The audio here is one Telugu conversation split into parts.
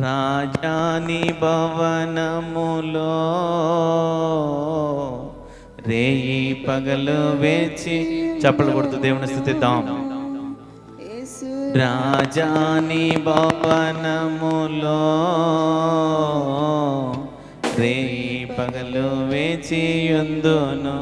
రాజాని భవనములో రేయి పగలు వేచి చప్పలు కొడుతూ దేవుని స్థుతిద్దాం. రాజాని భవనములో రేయి పగలు వేచి ఎందును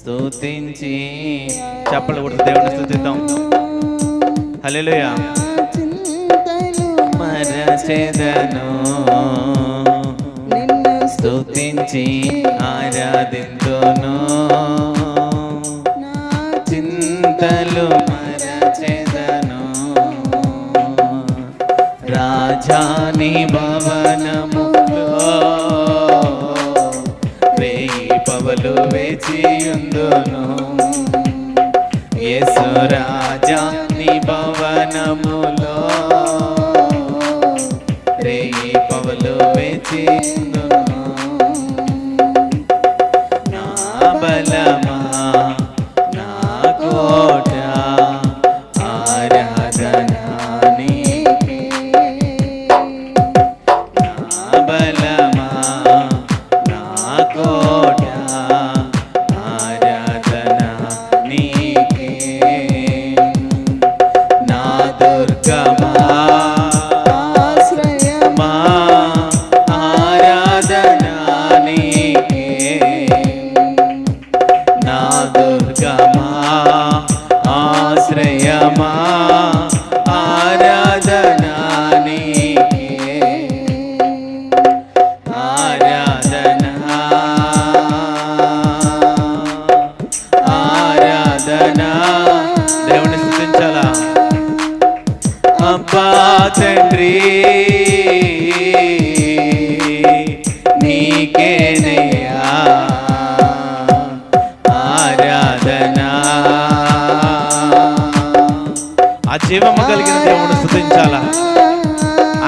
స్థుతించి చప్పలు కొడుతూ దేవుని స్థుతిద్దాం. హలో మరచెదను నిన్ను స్తుతించి ఆరాధింతును. నా చింతలు మరచెదను. రాజాని భవనములో వేయి పవలు వేచియుందును. యేసు రాజాని భవనములో పవలు తండ్రి నీకేనయ్యా ఆరాధన. ఆ జీవము కలిగిన దేవుడు స్థుతించాలా?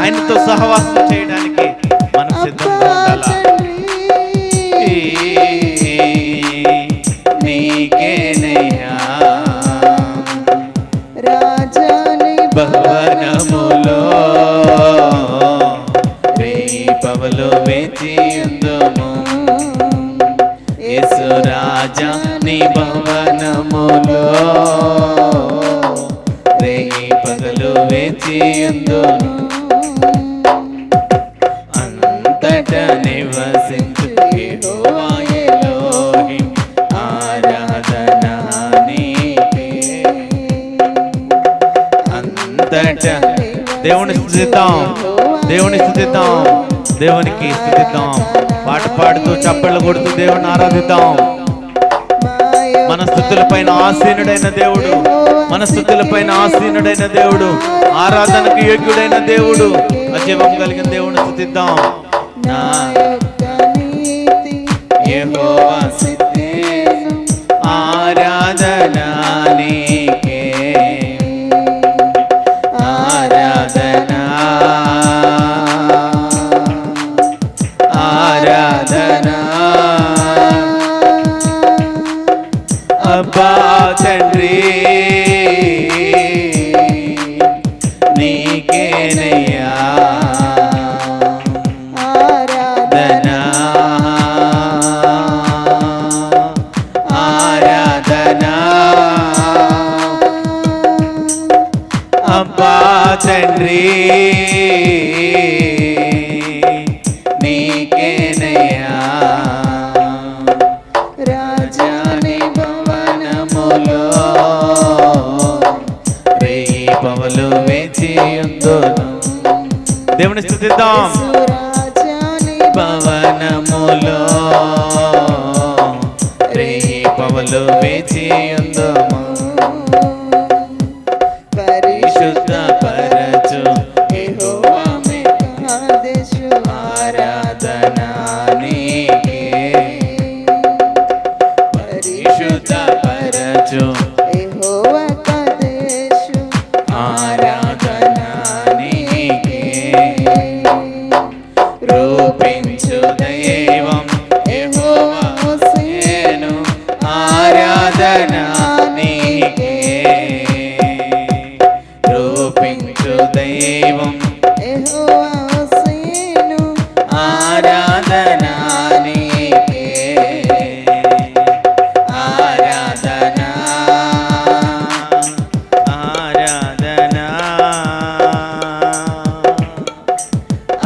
ఆయనతో సహవాసం చేయడానికి నివసించు ఆరాధన అంతట దేవుని స్థుతిద్దాం. దేవుని స్థుతిద్దాం. దేవునికి స్థుతిద్దాం. పాట పాడుతూ చప్పళ్ళు కొడుతూ దేవుని ఆరాధిద్దాం. మన స్థుతులపైన ఆసీనుడైన దేవుడు. మన స్థుతులపైన ఆసీనుడైన దేవుడు. ఆరాధనకు యోగ్యుడైన దేవుడు. అజీవం కలిగిన దేవుని స్థుతిద్దాం. నా యొక్క నీతి యెహోవా సిద్ధేను దేవుని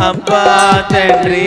అబ్బా తండ్రి.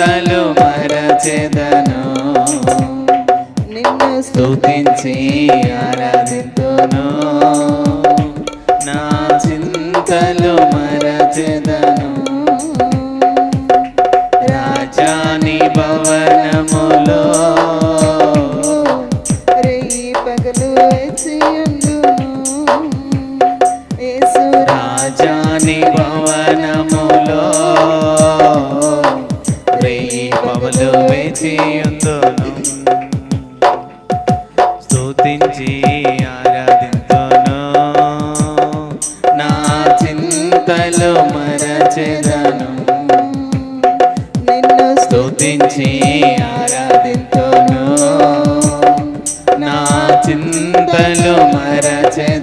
చింతలు మరచెదను నిన్ను స్తుతించి ఆరాధింతును. నా చింతలు మరచెదను రాజాని భవనములో రేయి పగలు వేచి స్తుతించి ఆరాధింతును నా చింతలు మరచెదను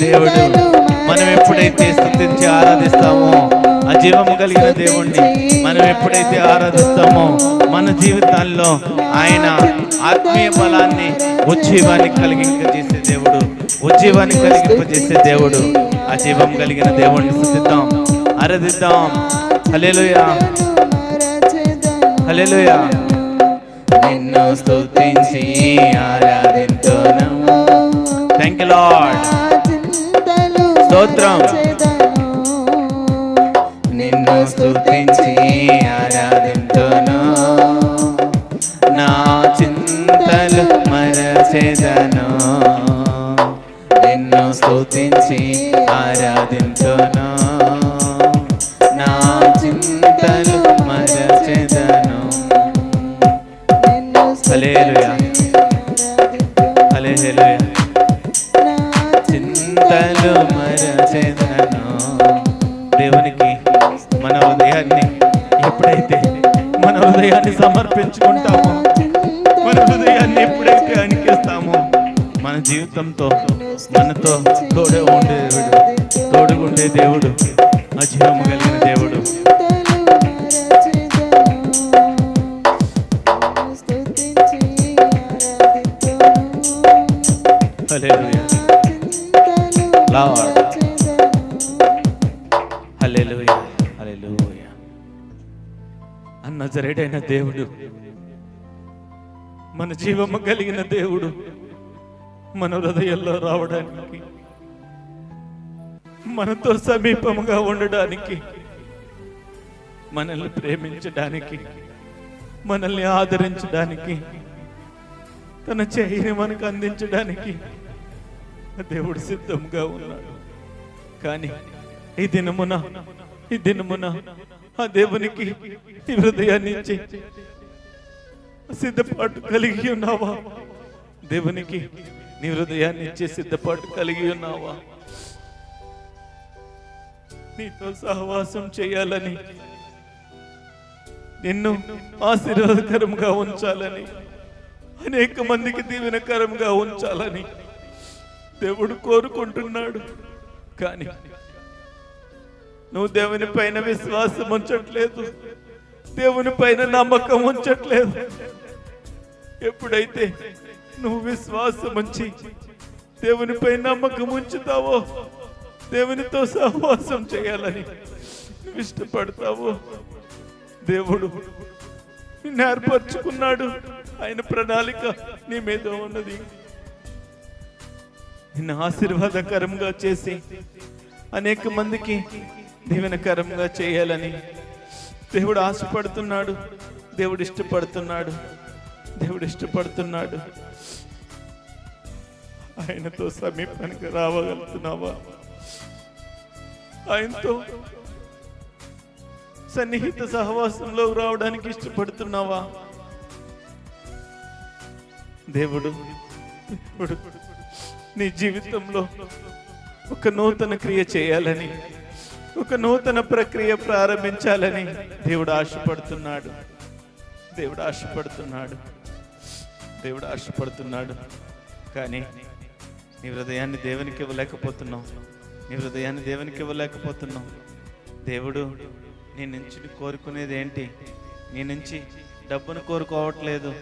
దేవుడు మనం ఎప్పుడైతే స్తుతించి ఆరాధిస్తామో ఆ జీవము కలిగిన దేవుణ్ణి మనం ఎప్పుడైతే ఆరాధిస్తామో మన జీవితాల్లో ఆయన ఆత్మీయ బలాన్ని ఉజ్జీవాన్ని కలిగింపజేసే దేవుడు ఉజ్జీవాన్ని కలిగింపజేసే దేవుడు. ఆ జీవం కలిగిన దేవుణ్ణి స్థుతిద్దాం ఆరాధిద్దాం. హల్లెలూయా. హల్లెలూయా. నిన్ను స్తుతించి ఆరాధింతును థ్యాంక్ యూ లార్డ్ స్తోత్రం. నిన్ను స్తుతించి ఆరాధింతును నా చింతలు మరచెదను. నిన్ను స్తుతించి ఆరాధింతును ఎప్పుడైతే మన హృదయాన్ని సమర్పించుకుంటామో మన హృదయాన్ని ఎప్పుడైతే అనికిస్తామో మన జీవితంతో మనతో తోడే ఉండే దేవుడు తోడుగుండే దేవుడు మచ్చిన కలిగిన దేవుడు. నజరేడైన దేవుడు. మన జీవము కలిగిన దేవుడు మన హృదయంలో రావడానికి మనతో సమీపముగా ఉండడానికి మనల్ని ప్రేమించడానికి మనల్ని ఆదరించడానికి తన చేయిని మనకు అందించడానికి దేవుడు సిద్ధంగా ఉన్నాడు. కానీ ఈ దినమున ఈ దినమున ఆ దేవునికి ఈ హృదయాన్ని ఇచ్చి సిద్ధపాటు కలిగి ఉన్నావా? దేవునికి నీ హృదయాన్ని ఇచ్చే సిద్ధపాటు కలిగి ఉన్నావా? నీతో సహవాసం చేయాలని నిన్ను ఆశీర్వాదకరంగా ఉంచాలని అనేక మందికి దీవెనకరంగా ఉంచాలని దేవుడు కోరుకుంటున్నాడు. కానీ నువ్వు దేవుని పైన విశ్వాసం ఉంచట్లేదు. దేవుని పైన నమ్మకం ఉంచట్లేదు. ఎప్పుడైతే నువ్వు విశ్వాసం ఉంచి దేవునిపై నమ్మకం ఉంచుతావో దేవునితో సహవాసం చేయాలని నువ్వు ఇష్టపడతావో దేవుడు నిన్ను ఏర్పరచుకున్నాడు. ఆయన ప్రణాళిక నీ మీద ఉన్నది. నిన్ను ఆశీర్వాదకరంగా చేసి అనేక మందికి దీవెనకరంగా చేయాలని దేవుడు ఆశపడుతున్నాడు దేవుడు ఇష్టపడుతున్నాడు దేవుడు ఇష్టపడుతున్నాడు. ఆయనతో సమీపానికి రావగలుగుతున్నావా? ఆయనతో సన్నిహిత సహవాసంలో రావడానికి ఇష్టపడుతున్నావా? దేవుడు దేవుడు నీ జీవితంలో ఒక నూతన క్రియ చేయాలని ఒక నూతన ప్రక్రియ ప్రారంభించాలని దేవుడు ఆశపడుతున్నాడు. దేవుడు ఆశపడుతున్నాడు. దేవుడు ఆశపడుతున్నాడు. కానీ నీ హృదయాన్ని దేవునికి ఇవ్వలేకపోతున్నావు. నీ హృదయాన్ని దేవునికి ఇవ్వలేకపోతున్నావు. దేవుడు నీ నుంచి కోరుకునేది ఏంటి? నీ నుంచి డబ్బును కోరుకోవట్లేదు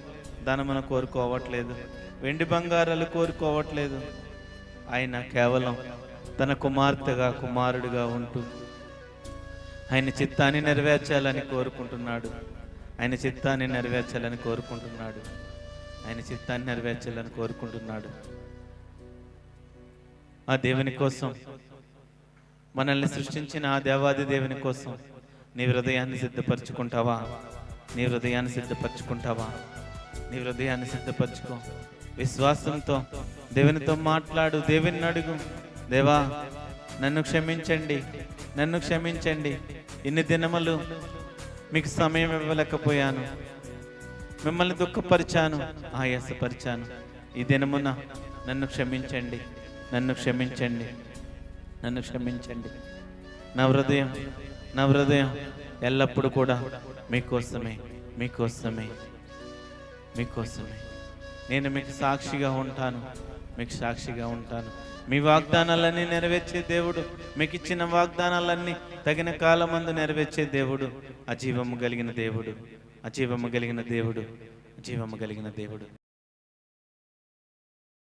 ధనమును కోరుకోవట్లేదు వెండి బంగారాలు కోరుకోవట్లేదు. ఆయన కేవలం తన కుమార్తెగా కుమారుడిగా ఉంటూ ఆయన చిత్తాన్ని నెరవేర్చాలని కోరుకుంటున్నాడు. ఆయన చిత్తాన్ని నెరవేర్చాలని కోరుకుంటున్నాడు. ఆయన చిత్తాన్ని నెరవేర్చాలని కోరుకుంటున్నాడు. ఆ దేవుని కోసం మనల్ని సృష్టించిన ఆ దేవాది దేవుని కోసం నీ హృదయాన్ని సిద్ధపరచుకుంటావా? నీ హృదయాన్ని సిద్ధపరచుకుంటావా? నీ హృదయాన్ని సిద్ధపరచుకో. విశ్వాసంతో దేవునితో మాట్లాడు దేవుని అడుగు. దేవా నన్ను క్షమించండి నన్ను క్షమించండి. ఇన్ని దినములు మీకు సమయం ఇవ్వలేకపోయాను. మిమ్మల్ని దుఃఖపరిచాను. ఆయాసపరిచాను. ఈ దినమున నన్ను క్షమించండి. నన్ను క్షమించండి. నన్ను క్షమించండి. నా హృదయం నా హృదయం ఎల్లప్పుడూ కూడా మీకోసమే మీకోసమే మీకోసమే. నేను మీకు సాక్షిగా ఉంటాను. మీకు సాక్షిగా ఉంటాను. మీ వాగ్దానాలన్నీ నెరవేర్చే దేవుడు. మీకు ఇచ్చిన వాగ్దానాలన్నీ తగిన కాలమందు నెరవేర్చే దేవుడు. అజీవము కలిగిన దేవుడు. అజీవము కలిగిన దేవుడు. జీవము కలిగిన దేవుడు.